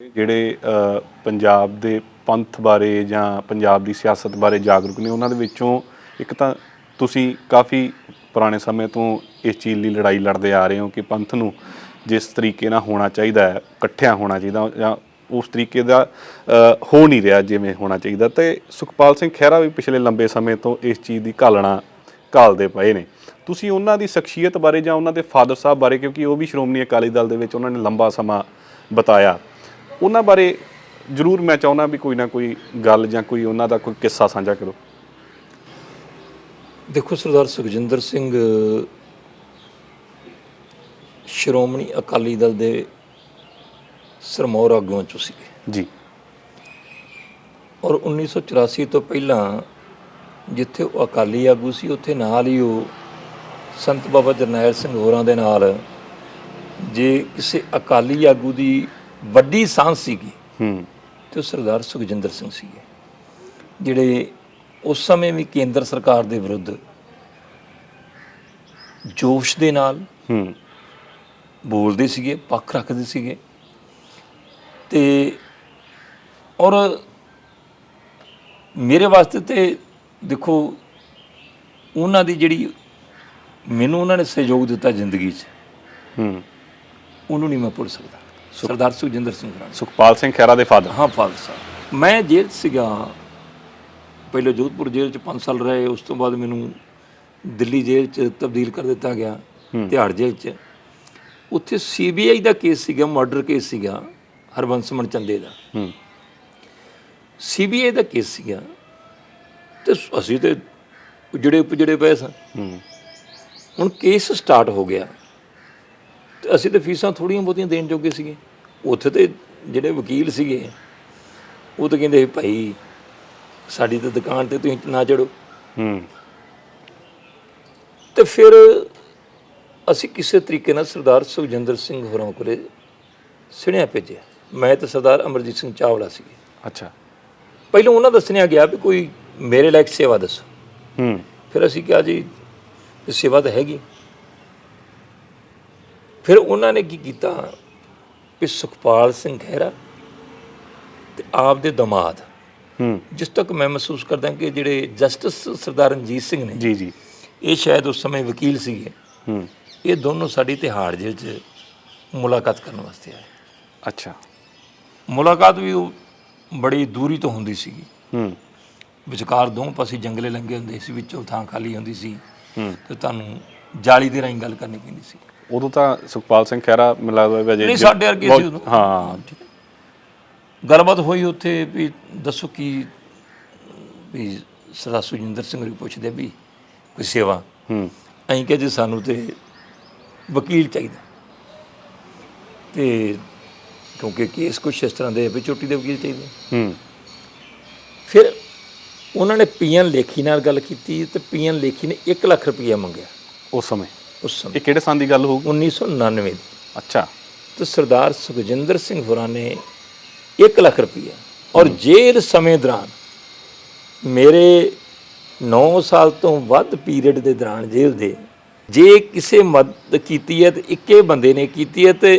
ਜਿਹੜੇ ਪੰਜਾਬ ਦੇ ਪੰਥ ਬਾਰੇ ਜਾਂ ਪੰਜਾਬ ਦੀ ਸਿਆਸਤ ਬਾਰੇ ਜਾਗਰੂਕ ਨੇ, ਉਹਨਾਂ ਦੇ ਵਿੱਚੋਂ ਇੱਕ ਤਾਂ ਤੁਸੀਂ ਕਾਫੀ ਪੁਰਾਣੇ ਸਮੇਂ ਤੋਂ ਇਸ ਚੀਜ਼ ਲਈ ਲੜਾਈ ਲੜਦੇ ਆ ਰਹੇ ਹੋ ਕਿ ਪੰਥ ਨੂੰ ਜਿਸ ਤਰੀਕੇ ਨਾਲ ਹੋਣਾ ਚਾਹੀਦਾ ਹੈ, ਇਕੱਠਿਆਂ ਹੋਣਾ ਚਾਹੀਦਾ ਜਾਂ ਉਸ ਤਰੀਕੇ ਦਾ ਹੋ ਨਹੀਂ ਰਿਹਾ ਜਿਵੇਂ ਹੋਣਾ ਚਾਹੀਦਾ। ਤੇ ਸੁਖਪਾਲ ਸਿੰਘ ਖਹਿਰਾ ਵੀ ਪਿਛਲੇ ਲੰਬੇ ਸਮੇਂ ਤੋਂ ਇਸ ਚੀਜ਼ ਦੀ ਘਾਲਣਾ ਘਾਲਦੇ ਪਏ ਨੇ। ਤੁਸੀਂ ਉਹਨਾਂ ਦੀ ਸ਼ਖਸੀਅਤ ਬਾਰੇ ਜਾਂ ਉਹਨਾਂ ਦੇ ਫਾਦਰ ਸਾਹਿਬ ਬਾਰੇ, ਕਿਉਂਕਿ ਉਹ ਵੀ ਸ਼੍ਰੋਮਣੀ ਅਕਾਲੀ ਦਲ ਦੇ ਵਿੱਚ ਉਹਨਾਂ ਨੇ ਲੰਬਾ ਸਮਾਂ ਬਤਾਇਆ ਉਹਨਾਂ ਬਾਰੇ ਜ਼ਰੂਰ ਮੈਂ ਚਾਹੁੰਦਾ ਵੀ ਕੋਈ ਨਾ ਕੋਈ ਗੱਲ ਜਾਂ ਕੋਈ ਉਹਨਾਂ ਦਾ ਕੋਈ ਕਿੱਸਾ ਸਾਂਝਾ ਕਰੋ। ਦੇਖੋ ਸਰਦਾਰ ਸੁਖਜਿੰਦਰ ਸਿੰਘ ਸ਼੍ਰੋਮਣੀ ਅਕਾਲੀ ਦਲ ਦੇ ਸਰਮੌਰ ਆਗੂਆਂ ਚੋਂ ਸੀਗੇ। ਜੀ। ਔਰ 1984 ਤੋਂ ਪਹਿਲਾਂ ਜਿੱਥੇ ਉਹ ਅਕਾਲੀ ਆਗੂ ਸੀ ਉੱਥੇ ਨਾਲ ਹੀ ਉਹ ਸੰਤ ਬਾਬਾ ਜਰਨੈਲ ਸਿੰਘ ਹੋਰਾਂ ਦੇ ਨਾਲ ਜੇ ਕਿਸੇ ਅਕਾਲੀ ਆਗੂ ਦੀ ਵੱਡੀ ਸਾਂਝ ਸੀਗੀ। ਹੂੰ। ਤੇ ਉਹ ਸਰਦਾਰ ਸੁਖਜਿੰਦਰ ਸਿੰਘ ਸੀਗੇ। ਜਿਹੜੇ ਉਸ ਸਮੇਂ ਵੀ ਕੇਂਦਰ ਸਰਕਾਰ ਦੇ ਵਿਰੁੱਧ ਜੋਸ਼ ਦੇ ਨਾਲ ਹੂੰ। ਬੋਲਦੇ ਸੀਗੇ ਪੱਖ ਰੱਖਦੇ ਸੀਗੇ। ਤੇ ਔਰ ਮੇਰੇ ਵਾਸਤੇ ਤੇ ਦੇਖੋ ਉਹਨਾਂ ਦੀ ਜਿਹੜੀ ਮੈਨੂੰ ਉਹਨਾਂ ਨੇ ਸਹਿਯੋਗ ਦਿੱਤਾ ਜ਼ਿੰਦਗੀ 'ਚ। ਹੂੰ। ਉਹਨੂੰ ਨਹੀਂ ਮੈਂ ਭੁੱਲ ਸਕਦਾ। ਸਰਦਾਰ ਸੁਖਜਿੰਦਰ ਸਿੰਘ ਰਾਣਾ। ਸੁਖਪਾਲ ਸਿੰਘ ਖਹਿਰਾ ਦੇ ਫਾਦਰ। ਹਾਂ ਫਾਦਰ ਸਾਹਿਬ। ਮੈਂ ਜੇਲ੍ਹ ਸੀਗਾ। ਪਹਿਲੇ ਜੋਧਪੁਰ ਜੇਲ੍ਹ 'ਚ 5 ਸਾਲ ਰਹੇ। ਉਸ ਤੋਂ ਬਾਅਦ ਮੈਨੂੰ ਦਿੱਲੀ ਜੇਲ੍ਹ 'ਚ ਤਬਦੀਲ ਕਰ ਦਿੱਤਾ ਗਿਆ ਤਿਹਾੜ ਜੇਲ੍ਹ 'ਚ। ਉੱਥੇ ਸੀਬੀਆਈ ਦਾ ਕੇਸ ਸੀਗਾ ਮਰਡਰ ਕੇਸ ਸੀਗਾ ਹਰਬੰਸ ਮਨਚੰਦੇ ਦਾ। ਹੂੰ। ਸੀਬੀਆਈ ਦਾ ਕੇਸ ਸੀਗਾ। ਤੇ ਅਸੀਂ ਤੇ ਜਿਹੜੇ ਜਿਹੜੇ ਪਏ ਸਾਂ। ਹੂੰ। ਹੁਣ ਕੇਸ ਸਟਾਰਟ ਹੋ ਗਿਆ। ਅਸੀਂ ਤੇ ਫੀਸਾਂ ਥੋੜੀਆਂ ਬਹੁਤੀਆਂ ਦੇਣ ਜੋਗੇ ਸੀਗੇ। ਉੱਥੇ ਤੇ ਜਿਹੜੇ ਵਕੀਲ ਸੀਗੇ ਉਹ ਤਾਂ ਕਹਿੰਦੇ ਭਾਈ ਸਾਡੀ ਤਾਂ ਦੁਕਾਨ ਤੇ ਤੁਸੀਂ ਨਾ ਚੜੋ ਹੂੰ। ਤੇ ਫਿਰ ਅਸੀਂ ਕਿਸੇ ਤਰੀਕੇ ਨਾਲ ਸਰਦਾਰ ਸੁਖਜਿੰਦਰ ਸਿੰਘ ਹੋਰਾਂ ਕੋਲੇ ਸੁਣਿਆ ਭੇਜਿਆ। ਮੈਂ ਤੇ ਸਰਦਾਰ ਅਮਰਜੀਤ ਸਿੰਘ ਚਾਵਲਾ ਸੀਗੇ। ਅੱਛਾ। ਪਹਿਲਾਂ ਉਹਨਾਂ ਦੱਸਣਿਆ ਗਿਆ ਵੀ ਕੋਈ ਮੇਰੇ ਲਾਇਕ ਸੇਵਾ ਦੱਸੋ। ਹੂੰ। ਫਿਰ ਅਸੀਂ ਕਿਹਾ ਜੀ ਸੇਵਾ ਤਾਂ ਹੈਗੀ। ਫਿਰ ਉਹਨਾਂ ਨੇ ਕੀ ਕੀਤਾ? ਕਿ ਸੁਖਪਾਲ ਸਿੰਘ ਖਹਿਰਾ ਤੇ ਆਪ ਦੇ ਦਮਾਦ। ਹੂੰ। ਜਿਸ ਤੱਕ ਮੈਂ ਮਹਿਸੂਸ ਕਰਦਾ ਕਿ ਜਿਹੜੇ ਜਸਟਿਸ ਸਰਦਾਰ ਰਣਜੀਤ ਸਿੰਘ ਨੇ ਜੀ ਜੀ। ਇਹ ਸ਼ਾਇਦ ਉਸ ਸਮੇਂ ਵਕੀਲ ਸੀਗੇ। ਹੂੰ। ਇਹ ਦੋਨੋਂ ਸਾਡੀ ਤਿਹਾੜ ਜੇਲ੍ਹ 'ਚ ਮੁਲਾਕਾਤ ਕਰਨ ਵਾਸਤੇ ਆਏ। ਅੱਛਾ। ਮੁਲਾਕਾਤ ਵੀ ਉਹ ਬੜੀ ਦੂਰੀ ਤੋਂ ਹੁੰਦੀ ਸੀਗੀ। ਹੂੰ। ਵਿਚਕਾਰ ਦੋਵੇਂ ਪਾਸੇ ਜੰਗਲੇ ਲੰਗੇ ਹੁੰਦੇ ਸੀ ਵਿੱਚੋਂ ਥਾਂ ਖਾਲੀ ਹੁੰਦੀ ਸੀ। ਹੂੰ। ਤੇ ਤੁਹਾਨੂੰ ਜਾਲੀ ਦੇ ਰਾਹੀਂ ਗੱਲ ਕਰਨੀ ਪੈਂਦੀ ਸੀ। ਉਦੋਂ ਤਾਂ ਸੁਖਪਾਲ ਸਿੰਘ ਖਹਿਰਾ ਮੈਨੂੰ ਲੱਗਦਾ ਵਜੇ ਨਹੀਂ ਸਾਡੇ ਵਰਗੇ ਸੀ ਉਦੋਂ। ਹਾਂ। ਗੱਲਬਾਤ ਹੋਈ ਉੱਥੇ ਵੀ ਦੱਸੋ ਕੀ ਵੀ ਸਰਦਾਰ ਸੁਜਿੰਦਰ ਸਿੰਘ ਨੂੰ ਪੁੱਛਦੇ ਵੀ ਕੋਈ ਸੇਵਾ। ਹੂੰ। ਅਸੀਂ ਕਿਹਾ ਜੀ ਸਾਨੂੰ ਤੇ ਵਕੀਲ ਚਾਹੀਦਾ। ਤੇ ਕਿਉਂਕਿ ਕੇਸ ਕੁਛ ਇਸ ਤਰ੍ਹਾਂ ਦੇ ਵੀ ਚੋਟੀ ਦੇ ਵਕੀਲ ਚਾਹੀਦੇ। ਹੂੰ। ਫਿਰ ਉਹਨਾਂ ਨੇ ਪੀਐਨ ਲੇਖੀ ਨਾਲ ਗੱਲ ਕੀਤੀ ਤੇ ਪੀਐਨ ਲੇਖੀ ਨੇ 1 ਲੱਖ ਰੁਪਈਆ ਮੰਗਿਆ। ਉਸ ਸਮੇਂ। ਉਸ ਸਮੇਂ ਇਹ ਕਿਹੜੇ ਸਾਲ ਦੀ ਗੱਲ ਹੋਊ 1999 ਦੀ ਅੱਛਾ ਤੇ ਸਰਦਾਰ ਸੁਖਜਿੰਦਰ ਸਿੰਘ ਹੋਰਾਂ ਨੇ 1 ਲੱਖ ਰੁਪਈਆ ਔਰ ਜੇਲ੍ਹ ਸਮੇਂ ਦੌਰਾਨ ਮੇਰੇ 9 ਸਾਲ ਤੋਂ ਵੱਧ ਪੀਰੀਅਡ ਦੇ ਦੌਰਾਨ ਜੇਲ੍ਹ ਦੇ ਜੇ ਕਿਸੇ ਮਦਦ ਕੀਤੀ ਹੈ ਤੇ ਇੱਕੇ ਬੰਦੇ ਨੇ ਕੀਤੀ ਹੈ ਤੇ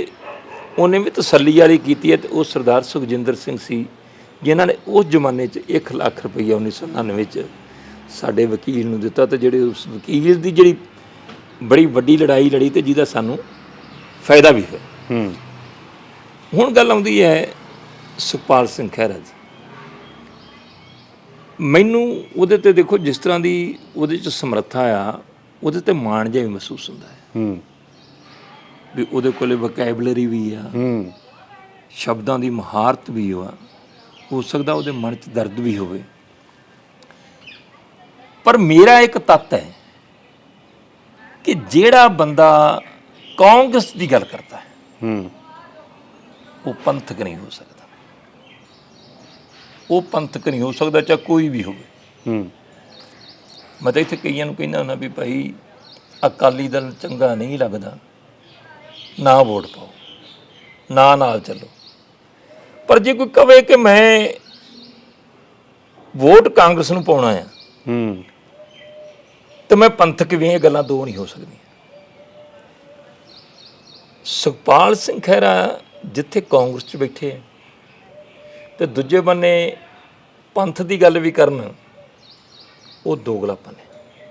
ਉਹਨੇ ਵੀ ਤਸੱਲੀ ਵਾਲੀ ਕੀਤੀ ਹੈ ਤੇ ਉਹ ਸਰਦਾਰ ਸੁਖਜਿੰਦਰ ਸਿੰਘ ਸੀ ਜਿਨ੍ਹਾਂ ਨੇ ਉਸ ਜ਼ਮਾਨੇ 'ਚ 1 ਲੱਖ ਰੁਪਈਆ 1999 ਚ ਸਾਡੇ ਵਕੀਲ ਨੂੰ ਦਿੱਤਾ ਤੇ ਜਿਹੜੇ ਉਸ ਵਕੀਲ ਦੀ ਜਿਹੜੀ ਬੜੀ ਵੱਡੀ ਲੜਾਈ ਲੜੀ ਤੇ ਜਿਹਦਾ ਸਾਨੂੰ ਫਾਇਦਾ ਵੀ ਹੋਇਆ। ਹੂੰ। ਹੁਣ ਗੱਲ ਆਉਂਦੀ ਹੈ ਸੁਖਪਾਲ ਸਿੰਘ ਖਹਿਰਾ ਦੀ ਮੈਨੂੰ ਉਹਦੇ ਤੇ ਦੇਖੋ ਜਿਸ ਤਰ੍ਹਾਂ ਦੀ ਉਹਦੇ ਚ ਸਮਰੱਥਾ ਆ ਉਹਦੇ ਤੇ ਮਾਣ ਜਿਹਾ ਵੀ ਮਹਿਸੂਸ ਹੁੰਦਾ ਹੈ। ਹੂੰ। ਵੀ ਉਹਦੇ ਕੋਲੇ ਵੋਕੈਬਲਰੀ ਵੀ ਆ। ਹੂੰ। ਸ਼ਬਦਾਂ ਦੀ ਮਹਾਰਤ ਵੀ ਆ। ਹੋ ਸਕਦਾ ਉਹਦੇ ਮਨ 'ਚ ਦਰਦ ਵੀ ਹੋਵੇ। ਪਰ ਮੇਰਾ ਇੱਕ ਤੱਤ ਹੈ ਜਿਹੜਾ ਬੰਦਾ ਕਾਂਗਰਸ ਦੀ ਗੱਲ ਕਰਦਾ ਹੈ ਹੂੰ। ਉਹ ਪੰਥਕ ਨਹੀਂ ਹੋ ਸਕਦਾ। ਉਹ ਪੰਥਕ ਨਹੀਂ ਹੋ ਸਕਦਾ ਚਾਹੇ ਕੋਈ ਵੀ ਹੋਵੇ। ਹੂੰ। ਮੈਂ ਤਾਂ ਇੱਥੇ ਕਈਆਂ ਨੂੰ ਕਹਿੰਦਾ ਹੁੰਦਾ ਵੀ ਭਾਈ ਅਕਾਲੀ ਦਲ ਚੰਗਾ ਨਹੀਂ ਲੱਗਦਾ। ਨਾ ਵੋਟ ਪਾਓ। ਨਾ ਨਾਲ ਚੱਲੋ। ਪਰ ਜੇ ਕੋਈ ਕਵੇ ਕਿ ਮੈਂ ਵੋਟ ਕਾਂਗਰਸ ਨੂੰ ਪਾਉਣਾ ਆ ਹੂੰ। ਤੇ ਮੈਂ ਪੰਥਕ ਵੀ ਇਹ ਗੱਲਾਂ ਦੋ ਨਹੀਂ ਹੋ ਸਕਦੀਆਂ। ਸੁਖਪਾਲ ਸਿੰਘ ਖਹਿਰਾ ਜਿੱਥੇ ਕਾਂਗਰਸ 'ਚ ਬੈਠੇ ਆ ਤੇ ਦੂਜੇ ਬੰਨੇ ਪੰਥ ਦੀ ਗੱਲ ਵੀ ਕਰਨ, ਉਹ ਦੋਗਲਾਪਨ ਹੈ